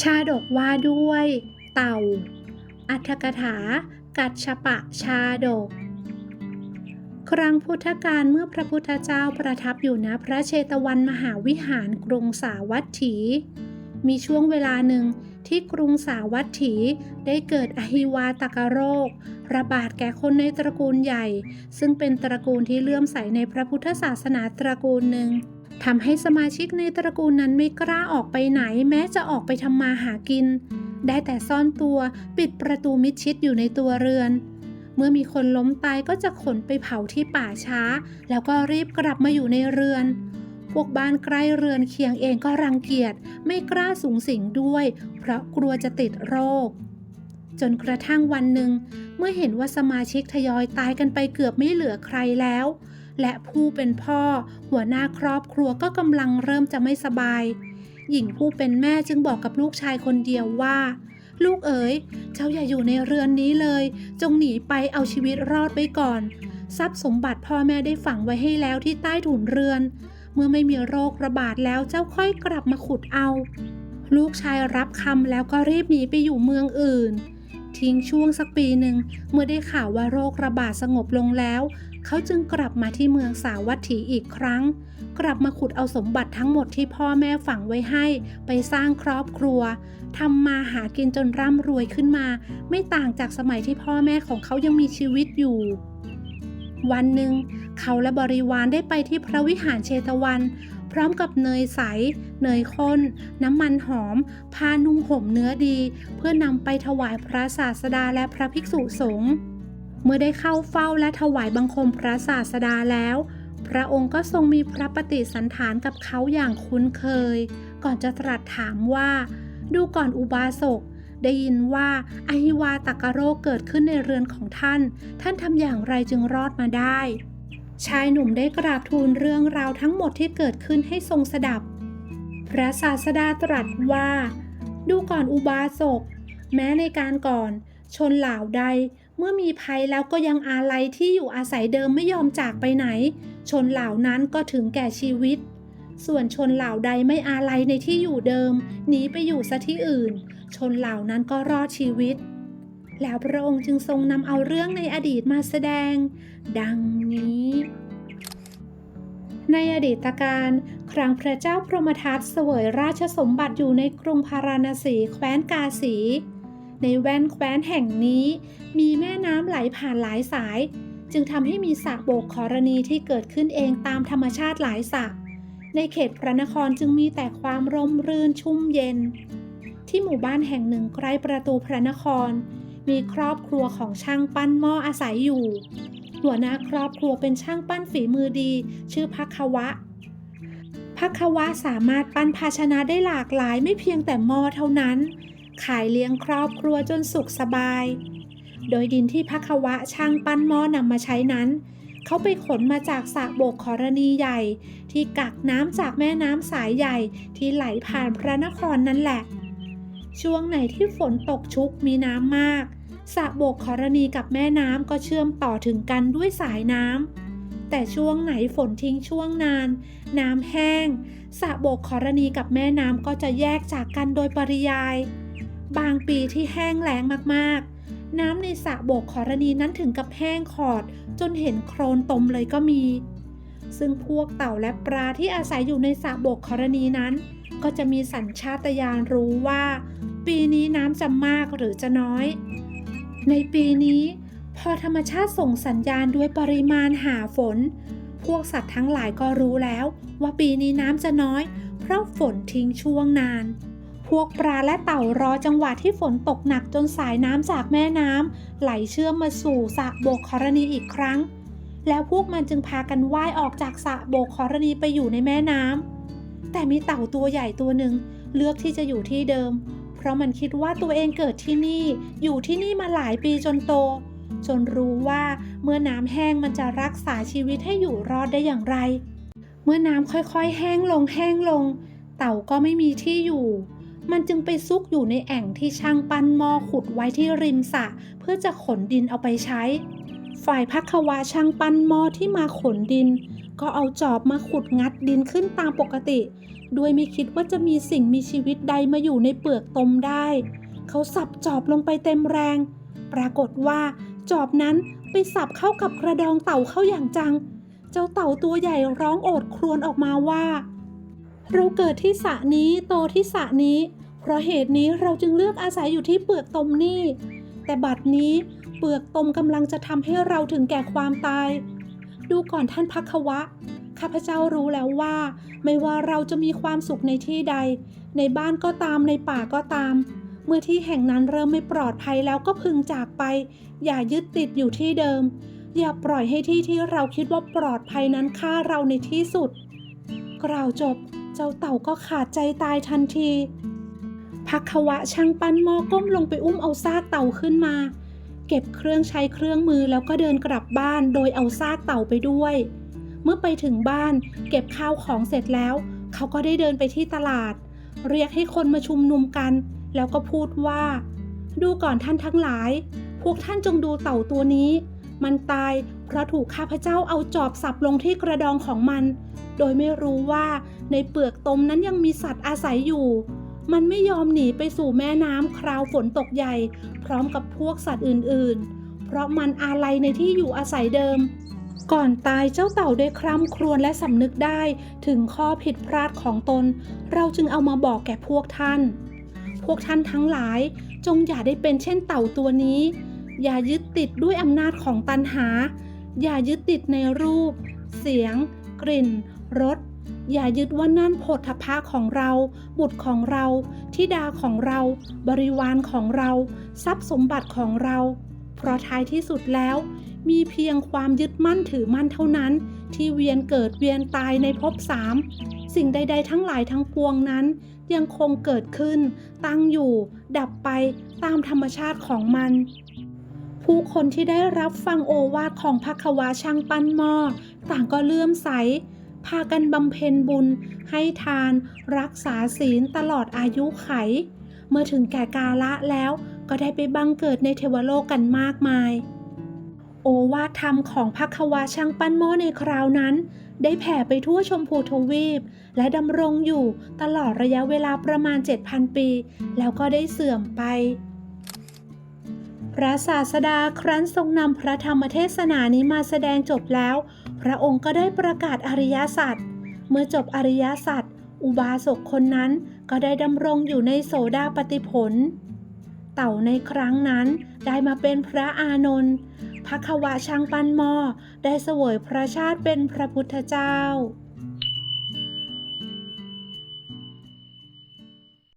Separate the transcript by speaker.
Speaker 1: ชาดกว่าด้วย เต่า อัตถกถา กัจฉปะชาดก ครั้งพุทธกาลเมื่อพระพุทธเจ้าประทับอยู่ณพระเชตวันมหาวิหารกรุงสาวัตถี มีช่วงเวลาหนึ่งที่กรุงสาวัตถีได้เกิดอหิวาตกโรค ระบาดแก่คนในตระกูลใหญ่ ซึ่งเป็นตระกูลที่เลื่อมใสในพระพุทธศาสนาตระกูลหนึ่ง ทำให้สมาชิกในตระกูลนั้นไม่กล้าออกไปไหน แม้จะออกไปทำมาหากิน ได้แต่ซ่อนตัวปิดประตูมิดชิดอยู่ในตัวเรือน เมื่อมีคนล้มตายก็จะขนไปเผาที่ป่าช้า แล้วก็รีบกลับมาอยู่ในเรือน พวกบ้านใกล้เรือนเคียงเองก็รังเกียจไม่กล้าสูงสิงด้วย เพราะกลัวจะติดโรค จนกระทั่งวันหนึ่ง เมื่อเห็นว่าสมาชิกทยอยตายกันไปเกือบไม่เหลือใครแล้ว และผู้เป็นพ่อ หัวหน้าครอบครัวก็กำลังเริ่มจะไม่สบาย หญิงผู้เป็นแม่จึงบอกกับลูกชายคนเดียวว่า ลูกเอ๋ย เจ้าอย่าอยู่ในเรือนนี้เลย จงหนีไปเอาชีวิตรอดไว้ก่อน ทรัพย์สมบัติพ่อแม่ได้ฝังไว้ให้แล้วที่ใต้ถุนเรือน เมื่อไม่มีโรคระบาดแล้วเจ้าค่อยกลับมาขุดเอา ลูกชายรับคำแล้วก็รีบหนีไปอยู่เมืองอื่นทิ้งช่วงสักปีหนึ่งเมื่อได้ข่าวว่าโรคระบาดสงบลงแล้ว เขาจึงกลับมาที่เมืองสาวัตถีอีกครั้ง กลับมาขุดเอาสมบัติทั้งหมดที่พ่อแม่ฝังไว้ให้ไปสร้างครอบครัวทำมาหากินจนร่ำรวยขึ้นมา ไม่ต่างจากสมัยที่พ่อแม่ของเขายังมีชีวิตอยู่ วันหนึ่ง เขาและบริวารได้ไปที่พระวิหารเชตวัน พร้อมกับเนยใส เนยข้น น้ำมันหอม ผ้านุ่งห่มเนื้อดี เพื่อนำไปถวายพระศาสดาและพระภิกษุสงฆ์ เมื่อได้เข้าเฝ้าและถวายบังคมพระศาสดาแล้ว พระองค์ก็ทรงมีพระปฏิสันฐานกับเขาอย่างคุ้นเคย ก่อนจะตรัสถามว่า ดูก่อนอุบาสกได้ยินว่าอหิวาตกโรคเกิดขึ้นในเรือนของท่าน ท่านทำอย่างไรจึงรอดมาได้ ชายหนุ่มได้กราบทูลเรื่องราวทั้งหมดที่เกิดขึ้นให้ทรงสดับ พระศาสดาตรัสว่า ดูก่อนอุบาสก แม้ในการก่อน ชนเหล่าใด เมื่อมีภัยแล้วก็ยังอาลัยที่อยู่อาศัยเดิมไม่ยอมจากไปไหน ชนเหล่านั้นก็ถึงแก่ชีวิต ส่วนชนเหล่าใดไม่อาลัยในที่อยู่เดิมหนีไปอยู่ซะที่อื่น ชนเหล่านั้นก็รอดชีวิต แล้วพระองค์จึงทรงนำเอาเรื่องในอดีตมาแสดง ดังนี้ ในอดีตการ ครั้งพระเจ้าพรหมทัตเสวยราชสมบัติอยู่ในกรุงพาราณสีแคว้นกาสี ในแว่นแคว้นแห่งนี้ มีแม่น้ำไหลผ่านหลายสาย จึงทำให้มีสระโบกขรณีที่เกิดขึ้นเองตามธรรมชาติหลายสระในเขตพระนครจึงมีแต่ความร่มรื่นชุ่มเย็น ที่หมู่บ้านแห่งหนึ่งใกล้ประตูพระนคร มีครอบครัวของช่างปั้นหม้ออาศัยอยู่ หัวหน้าครอบครัวเป็นช่างปั้นฝีมือดี ชื่อพักวะพักวะสามารถปั้นภาชนะได้หลากหลายไม่เพียงแต่หม้อเท่านั้น ขายเลี้ยงครอบครัวจนสุขสบาย โดยดินที่พักวะช่างปั้นหม้อนำมาใช้นั้น เขาไปขนมาจากสระโบกขรณีใหญ่ ที่กักน้ำจากแม่น้ำสายใหญ่ที่ไหลผ่านพระนครนั่นแหละ ช่วงไหนที่ฝนตกชุกมีน้ำมากสระโบกขรณีกับแม่น้ำก็เชื่อมต่อถึงกันด้วยสายน้ำ แต่ช่วงไหนฝนทิ้งช่วงนาน น้ำแห้งสระโบกขรณีกับแม่น้ำก็จะแยกจากกันโดยปริยาย บางปีที่แห้งแล้งมากๆ น้ำในสระโบกขรณีนั้นถึงกับแห้งขอด จนเห็นโครนตมเลยก็มี ซึ่งพวกเต่าและปลาที่อาศัยอยู่ในสระโบกขรณีนั้น ก็จะมีสัญชาตญาณรู้ว่า ปีนี้น้ำจะมากหรือจะน้อย ในปีนี้ พอธรรมชาติส่งสัญญาณด้วยปริมาณหาฝน พวกสัตว์ทั้งหลายก็รู้แล้วว่าปีนี้น้ำจะน้อย เพราะฝนทิ้งช่วงนาน วกปลาและเต่ารอจังหวะที่ฝนตกหนักจนสายน้ำจากแม่น้ำไหลเชื่อมมาสู่สระโบกครณีอีกครั้ง แล้วพวกมันจึงพากันว่ายออกจากสระโบกครณีไปอยู่ในแม่น้ำแต่มีเต่าตัวใหญ่ตัวหนึ่งเลือกที่จะอยู่ที่เดิม เพราะมันคิดว่าตัวเองเกิดที่นี่ อยู่ที่นี่มาหลายปีจนโต จนรู้ว่าเมื่อน้ำแห้งมันจะรักษาชีวิตให้อยู่รอดได้อย่างไร เมื่อน้ำค่อยๆ แห้งลงแห้งลง เต่าก็ไม่มีที่อยู่ มันจึงไปซุกอยู่ในแอ่งที่ช่างปั้นหม้อขุดไว้ที่ริมสระเพื่อจะขนดินเอาไปใช้ ฝ่ายพักวาช่างปั้นหม้อที่มาขนดิน ก็เอาจอบมาขุดงัดดินขึ้นตามปกติ ด้วยไม่คิดว่าจะมีสิ่งมีชีวิตใดมาอยู่ในเปลือกตมได้ เขาสับจอบลงไปเต็มแรง ปรากฏว่าจอบนั้นไปสับเข้ากับกระดองเต่าเข้าอย่างจัง เจ้าเต่าตัวใหญ่ร้องโอดครวญออกมาว่า เราเกิดที่สระนี้โตที่สระนี้ เพราะเหตุนี้เราจึงเลือกอาศัยอยู่ที่เปลือกตมนี่ แต่บัดนี้เปลือกตมกำลังจะทำให้เราถึงแก่ความตาย ดูก่อนท่านพักวะ ข้าพเจ้ารู้แล้วว่า ไม่ว่าเราจะมีความสุขในที่ใด ในบ้านก็ตามในป่าก็ตาม เมื่อที่แห่งนั้นเริ่มไม่ปลอดภัยแล้วก็พึงจากไป อย่ายึดติดอยู่ที่เดิม อย่าปล่อยให้ที่ที่เราคิดว่าปลอดภัยนั้นฆ่าเราในที่สุด กล่าวจบ เจ้าเต่าก็ขาดใจตายทันทีพักวะช่างปั้นหม้อก้มลงไปอุ้มเอาซากเต่าขึ้นมา เก็บเครื่องใช้เครื่องมือแล้วก็เดินกลับบ้านโดยเอาซากเต่าไปด้วย เมื่อไปถึงบ้าน เก็บข้าวของเสร็จแล้ว เขาก็ได้เดินไปที่ตลาด เรียกให้คนมาชุมนุมกัน แล้วก็พูดว่า ดูก่อนท่านทั้งหลาย พวกท่านจงดูเต่าตัวนี้ มันตายเพราะถูกข้าพเจ้าเอาจอบสับลงที่กระดองของมัน โดยไม่รู้ว่าในเปลือกตมนั้นยังมีสัตว์อาศัยอยู่ มันไม่ยอมหนีไปสู่แม่น้ำคราวฝนตกใหญ่ พร้อมกับพวกสัตว์อื่นๆ เพราะมันอาลัยในที่อยู่อาศัยเดิม ก่อนตายเจ้าเต่าได้คร่ำครวญและสำนึกได้ถึงข้อผิดพลาดของตน เราจึงเอามาบอกแก่พวกท่าน พวกท่านทั้งหลายจงอย่าได้เป็นเช่นเต่าตัวนี้ อย่ายึดติดด้วยอำนาจของตันหา อย่ายึดติดในรูป เสียง กลิ่น รสอย่ายึดว่านั่นโผฏฐัพพะของเรา บุตรของเราธิดาของเรา บริวารของเรา ทรัพย์สมบัติของเรา เพราะท้ายที่สุดแล้ว มีเพียงความยึดมั่นถือมั่นเท่านั้น ที่เวียนเกิดเวียนตายในภพสามสิ่งใด ๆ ทั้งหลายทั้งปวงนั้น ยังคงเกิดขึ้น ตั้งอยู่ ดับไปตามธรรมชาติของมันผู้คนที่ได้รับฟังโอวาทของพระควาช่างปั้นหม้อต่างก็เลื่อมใส พากันบำเพ็ญบุญ ให้ทาน รักษาศีลตลอดอายุไข เมื่อถึงแก่กาละแล้วก็ได้ไปบังเกิดในเทวโลกกันมากมาย โอวาทธรรมของพระควาช่างปั้นหม้อในคราวนั้น ได้แผ่ไปทั่วชมพูทวีป และดำรงอยู่ตลอดระยะเวลาประมาณ 7,000 ปี แล้วก็ได้เสื่อมไปพระศาสดาครั้นทรงนำพระธรรมเทศนานี้มาแสดงจบแล้ว พระองค์ก็ได้ประกาศอริยสัจเมื่อจบอริยสัจอุบาสกคนนั้นก็ได้ดำรงอยู่ในโสดาปติผล เต่าในครั้งนั้นได้มาเป็นพระอานนท์พระควะชังปันมอ ได้เสวยพระชาติเป็นพระพุทธเจ้า